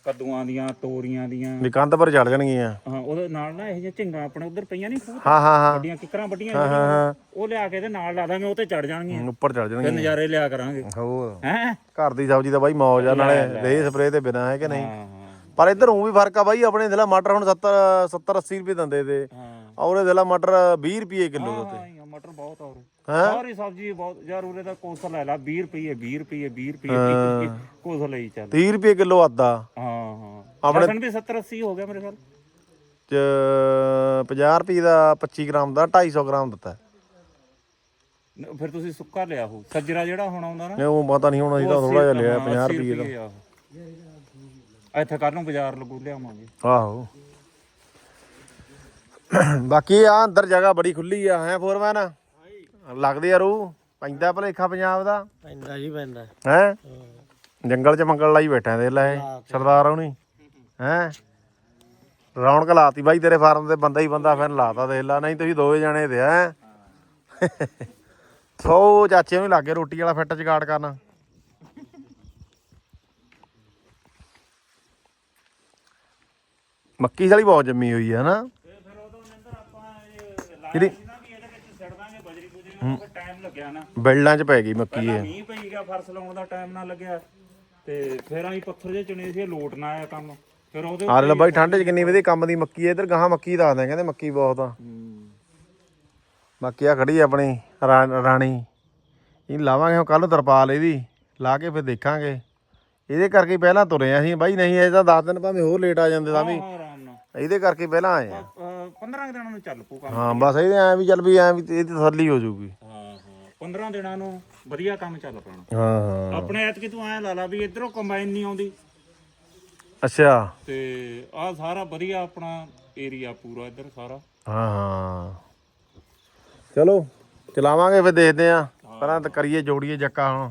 ਕੱਦੂਆਂ ਦੀਆਂ ਤੋਰੀਆਂ ਦੀਆਂ। ਵੀ ਕੰਧ ਪਰ ਚੜ ਜਾਣਗੀਆਂ। ਹਾਂ ਉਹਦੇ ਨਾਲ ਨਾ ਇਹ ਜਿਹੀਆਂ ਝਿੰਗਾਂ ਆਪਣੇ ਉਧਰ ਪਈਆਂ ਨਹੀਂ ਖੂਹ ਹਾਂ ਹਾਂ ਹਾਂ। ਵੱਡੀਆਂ ਕਿਕਰਾਂ ਵੱਡੀਆਂ ਹਾਂ ਹਾਂ ਉਹ ਲਿਆ ਕੇ ਤੇ ਨਾਲ ਲਾ ਦਾਂਗੇ ਉਹ ਤੇ ਚੜ ਜਾਣਗੀਆਂ। ਉੱਪਰ ਚੜ ਜਾਣਗੀਆਂ। ਨਜ਼ਾਰੇ ਲਿਆ ਕਰਾਂਗੇ। ਹੋਰ। ਹੈ? ਘਰ ਦੀ ਸਬਜ਼ੀ ਤਾਂ ਬਾਈ ਮੌਜ ਆ ਨਾਲੇ ਰੇ ਸਪਰੇ ਤੇ ਬਿਨਾ ਹੈ ਕਿ ਨਹੀਂ। ਹਾਂ ਪਰ ਇੱਧਰ ਉਹ ਵੀ ਫ਼ਰਕ ਆ ਬਾਈ ਆਪਣੇ ਦਿਲਾ ਮਟਰ ਹੁਣ 70 70 80 ਰੁਪਏ ਦਿੰਦੇ ਤੇ ਹਾਂ। ਔਰੇ ਦਿਲਾ ਮਟਰ 20 ਰੁਪਏ ਕਿਲੋ ਦੇ ਹਾਂ। ਯਾਰ ਮਟਰ ਬਹੁਤ ਔਰ ਹੈਂ? ਸਾਰੀ ਸਬਜ਼ੀ ਬਹੁਤ ਯਾਰ ਉਰੇ ਦਾ ਕੋਸਾ ਲੈ ਲਾ 20 ਰੁਪਏ 20 ਰੁਪਏ 20 ਰੁਪਏ ਕੋਸਾ ਲਈ ਚੱਲ। 30 ਰੁਪਏ ਕਿਲੋ ਆਦਾ ਹਾਂ ਹਾਂ। ਆਪਣੇ- ਵੀ 70 80 ਹੋ ਗਿਆ ਮੇਰੇ ਖਿਆਲ। ਚ 50 ਰੁਪਏ ਦਾ 25 ਗ੍ਰਾਮ ਦਾ 250 ਗ੍ਰਾਮ ਦਿੱਤਾ। ਫਿਰ ਤੁਸੀਂ ਸੁੱਕਾ ਲਿਆ ਹੋ ਸੱਜਰਾ ਜਿਹੜਾ ਹੁਣ ਆਉਂਦਾ ਨਾ ਉਹ ਪਤਾ ਨਹੀਂ ਹੋਣਾ ਤਾਂ ਥੋੜਾ ਜਿਹਾ ਲਿਆ 50 ਰੁਪਏ ਦਾ। ਦਾ ਇੱਥੇ ਕੱਲ ਨੂੰ ਬਾਜ਼ਾਰ ਲੱਗੂ ਲਿਆਵਾਂਗੇ। ਆਹੋ। ਬਾਕੀ ਆ ਅੰਦਰ ਜਗ੍ਹਾ ਬੜੀ ਖੁੱਲੀ ਆ ਹੈ ਫੋਰਮੈਨ? ਲੱਗਦੇ ਆ ਰੂ ਪੈਂਦਾ ਭਲੇਖਾ ਪੰਜਾਬ ਦਾ। ਪੈਂਦਾ ਜੀ ਪੈਂਦਾ। ਹੈ? ਜੰਗਲ ਚ ਮੰਗਲ ਲਾਈ ਬੈਠਾ ਦੇ ਲੈ ਸਰਦਾਰ ਹੁਣੀ। ਹੈ? ਰੌਣਕ ਲਾਤੀ ਬਾਈ ਤੇਰੇ ਫਾਰਮ ਤੇ ਬੰਦਾ ਹੀ ਬੰਦਾ ਫਿਰ ਲਾਤਾ ਦੇਖ ਲਾ ਨਹੀਂ ਤੁਸੀਂ ਦੋਵੇਂ ਜਾਣੇ ਤੇ ਹੈ? ਸੋ ਚਾਚੇ ਨੂੰ ਲੱਗੇ ਰੋਟੀ ਵਾਲਾ ਫਿੱਟ ਜਗਾੜ ਕਰਨ। ਮੱਕੀ ਸਾਲੀ ਬਹੁਤ ਜੰਮੀ ਹੋਈ ਹੈ ਨਾ। ਜਿਹੜੀ ਟਾਈਮ ਲੱਗਿਆ ਨਾ ਬਿਲਡਾਂ ਚ ਪੈ ਗਈ ਮੱਕੀ ਪਹਿਲਾਂ ਇਹ। ਮੀਂਹ ਪਈ ਗਿਆ ਫਰਸ ਲਾਉਣ ਦਾ ਟਾਈਮ ਨਾ ਲੱਗਿਆ। ਤੇ ਫਿਰ ਅਸੀਂ ਪੱਥਰ ਜੇ ਚੁਣੇ ਸੀ ਲੋਟ ਨਾ ਆਇਆ ਕੰਮ। ਫਿਰ ਉਹਦੇ ਆ ਲੈ ਬਾਈ ਠੰਡ ਚ ਕਿੰਨੀ ਵਧੀਆ ਕੰਮ ਦੀ ਮੱਕੀ ਹੈ ਇਧਰ ਗਾਹਾਂ ਮੱਕੀ ਦੱਸਦੇ ਕਹਿੰਦੇ ਮੱਕੀ ਬਹੁਤ ਆ। ਬਾਕੀ ਆ ਖੜੀ ਆ ਆਪਣੀ ਰਾ- ਰਾਣੀ। ਇਹ ਲਾਵਾਂਗੇ ਹੁਣ ਕੱਲ ਤਰਪਾਲ ਇਹਦੀ। ਲਾ ਕੇ ਫਿਰ ਦੇਖਾਂਗੇ। ਇਹਦੇ ਕਰਕੇ ਪਹਿਲਾਂ ਤੁਰੇ ਆ ਅਸੀਂ। ਬਾਈ ਨਹੀਂ ਇਹ ਤਾਂ 10 ਦਿਨ ਭਾਵੇਂ ਹੋਰ ਲੇਟ ਆ ਜਾਂਦੇ ਤਾਂ ਵੀ। ਹਾਂ ਆਰਾਮ ਨਾਲ। ਇਹਦੇ ਕਰਕੇ ਪਹਿਲਾਂ ਆਏ ਆ। 15 ਦਿਨਾਂ ਨੂੰ ਚੱਲ ਪੂ ਕੰਮ। ਹਾਂ ਬਸ ਇਹਦੇ ਐ ਵੀ ਚੱਲ ਵੀ ਐ ਵੀ ਇਹਦੀ ਤਸੱਲੀ ਹੋ ਜਾਊਗੀ। ਹਾਂ ਹਾਂ। 15 ਦਿਨਾਂ ਨੂੰ ਵਧੀਆ ਕੰਮ ਚੱਲ ਪੈਣਾ। ਹਾਂ ਹਾਂ। ਆਪਣੇ ਐਤਕੀ ਤੂੰ ਐ ਲਾ ਲਾ ਵੀ ਇਧਰੋਂ ਕੰਬਾਈਨ ਨਹੀਂ ਆਉਂਦੀ। ਅੱਛਾ। ਤੇ ਆ ਸਾਰਾ ਵਧੀਆ ਆਪਣਾ ਏਰੀਆ ਪੂਰਾ ਇੱਧਰ ਸਾਰਾ। ਹਾਂ ਹਾਂ। ਚਲੋ ਚਲਾਵਾਂਗੇ ਫਿਰ ਦੇਖਦੇ ਆ। ਪਹਿਲਾਂ ਤਾਂ ਕਰੀਏ ਜੋੜੀਏ ਜੱਕਾ ਹੁਣ।